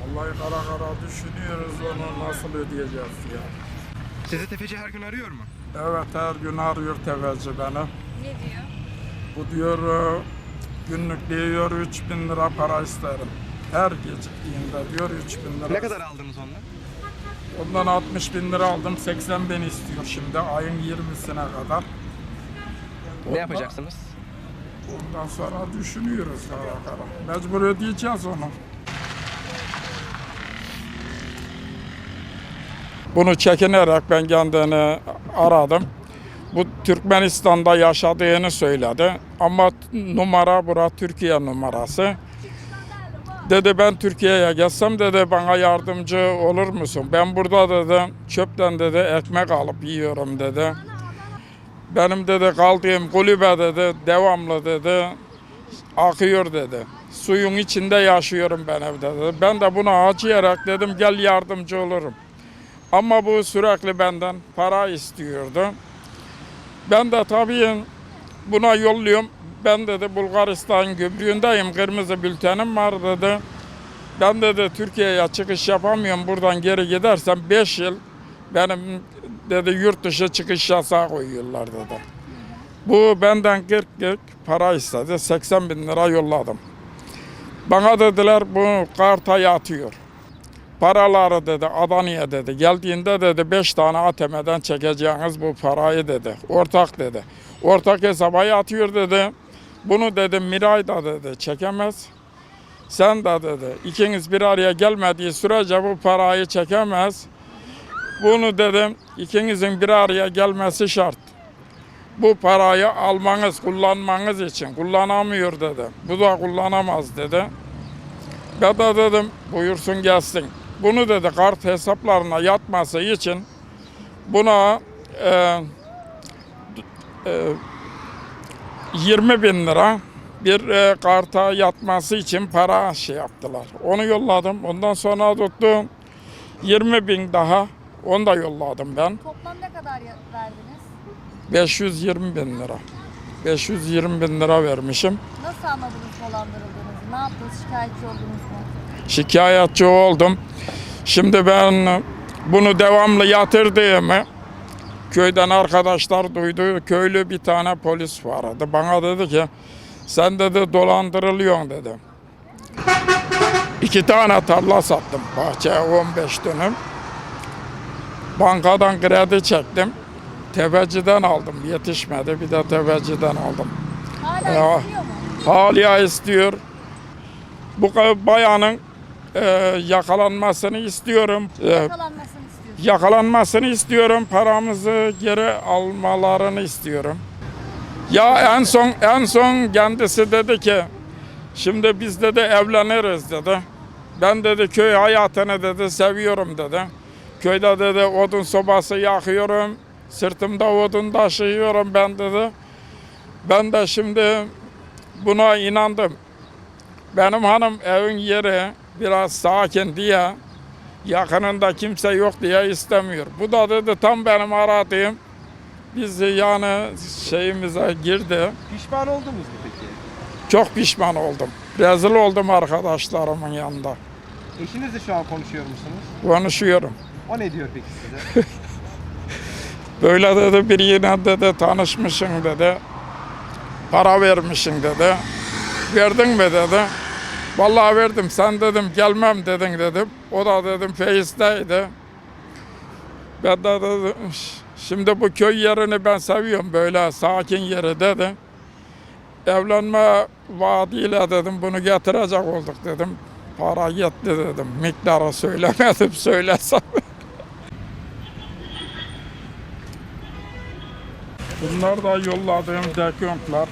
Vallahi kara kara düşünüyoruz onu nasıl ödeyeceğiz ya. Sizi tefeci her gün arıyor mu? Evet her gün arıyor tefeci beni. Ne diyor? Bu diyor e, günlük diyor 3000 lira para isterim. Her geciktiğinde diyor 3000 lira. Ne kadar aldınız ondan? Ondan 60 bin lira aldım 80 bin istiyor şimdi ayın 20'sine kadar. Ne yapacaksınız? Ondan sonra düşünüyoruz kara kara. Mecbur ödeyeceğiz onu. Bunu çekinerek ben kendini aradım. Bu Türkmenistan'da yaşadığını söyledi. Ama numara bura Türkiye numarası. Dedi ben Türkiye'ye gelsem dedi bana yardımcı olur musun? Ben burada dedi çöpten dedi ekmek alıp yiyorum dedi. Benim dedi kaldığım kulübe dedi devamlı dedi akıyor dedi. Suyun içinde yaşıyorum ben evde dedi. Ben de buna acıyarak dedim gel yardımcı olurum. Ama bu sürekli benden para istiyordu. Ben de tabii buna yolluyorum. Ben dedi Bulgaristan gübrüğündeyim. Kırmızı bültenim var dedi. Ben dedi Türkiye'ye çıkış yapamıyorum. Buradan geri gidersem 5 yıl benim dedi yurt dışı çıkış yasağı koyuyorlar dedi. Bu benden 40 40 para istedi. 80 bin lira yolladım. Bana dediler bu karta yatıyor. Paraları dedi Adana'ya dedi. Geldiğinde dedi 5 tane ATM'den çekeceğiniz bu parayı dedi. Ortak dedi. Ortak hesaba yatıyor dedi. Bunu dedi Miray da dedi çekemez. Sen de dedi ikiniz bir araya gelmediği sürece bu parayı çekemez. Bunu dedim ikinizin bir araya gelmesi şart. Bu parayı almanız, kullanmanız için kullanamıyor dedi. Bu da kullanamaz dedi. Ben de dedim buyursun gelsin. Bunu dedi kart hesaplarına yatması için buna e, e, 20 bin lira bir e, karta yatması için para şey yaptılar. Onu yolladım. Ondan sonra tuttum 20 bin daha. Onu da yolladım ben. Toplam ne kadar verdiniz? 520 bin lira. 520 bin lira vermişim. Nasıl anladınız dolandırıldığınızı? Ne yaptınız? Şikayetçi oldunuz mu? Şikayetçi oldum. Şimdi ben bunu devamlı yatırdığımı köyden arkadaşlar duydu. Köylü bir tane polis vardı. Bana dedi ki sen dedi dolandırılıyorsun dedi. İki tane tarla sattım bahçeye 15 dönüm. Bankadan kredi çektim. Tefeciden aldım. Yetişmedi. Bir de tefeciden aldım. Hala Ya. istiyor mu? Hala istiyor. Bu bayanın e, yakalanmasını istiyorum. E, Yakalanmasını. Yakalanmasını istiyorum. Paramızı geri almalarını istiyorum. Ya en son en son kendisi dedi ki şimdi biz dedi evleniriz dedi. Ben dedi köy hayatını dedi seviyorum dedi. Köyde dedi odun sobası yakıyorum. Sırtımda odun taşıyorum ben dedi. Ben de şimdi buna inandım. Benim hanım evin yeri biraz sakin diye yakınında kimse yok diye istemiyor. Bu da dedi tam benim aradığım. Biz yani şeyimize girdi. Pişman oldunuz mu peki? Çok pişman oldum. Rezil oldum arkadaşlarımın yanında. Eşinizle şu an konuşuyor musunuz? Konuşuyorum. O ne diyor peki size? Böyle dedi bir yine dedi tanışmışsın dedi. Para vermişsin dedi. Verdin mi dedi. Vallahi verdim. Sen dedim gelmem dedin dedim. O da dedim Feyiz'deydi. Ben de dedim şimdi bu köy yerini ben seviyorum böyle sakin yeri dedi. Evlenme vaadiyle dedim bunu getirecek olduk dedim. Para yetti dedim. Miktarı söylemedim söylesem. Bunlar da yolladığım dekontlar.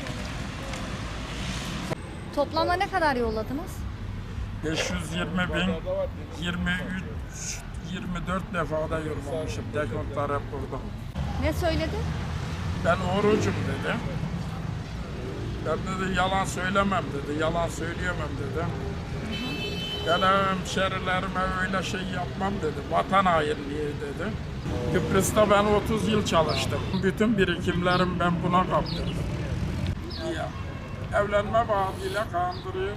Toplamda ne kadar yolladınız? 520 bin, 23, 24 defada yollamışım. Dekontlar hep burada. Ne söyledi? Ben orucum dedi. Ben dedi yalan söylemem dedi, yalan söyleyemem dedi. Ben hemşerilerime öyle şey yapmam dedi, vatan hainliği dedi. Kıbrıs'ta ben 30 yıl çalıştım. Bütün birikimlerim ben buna kaptırdım. Ya, evlenme vaadiyle kandırıyor,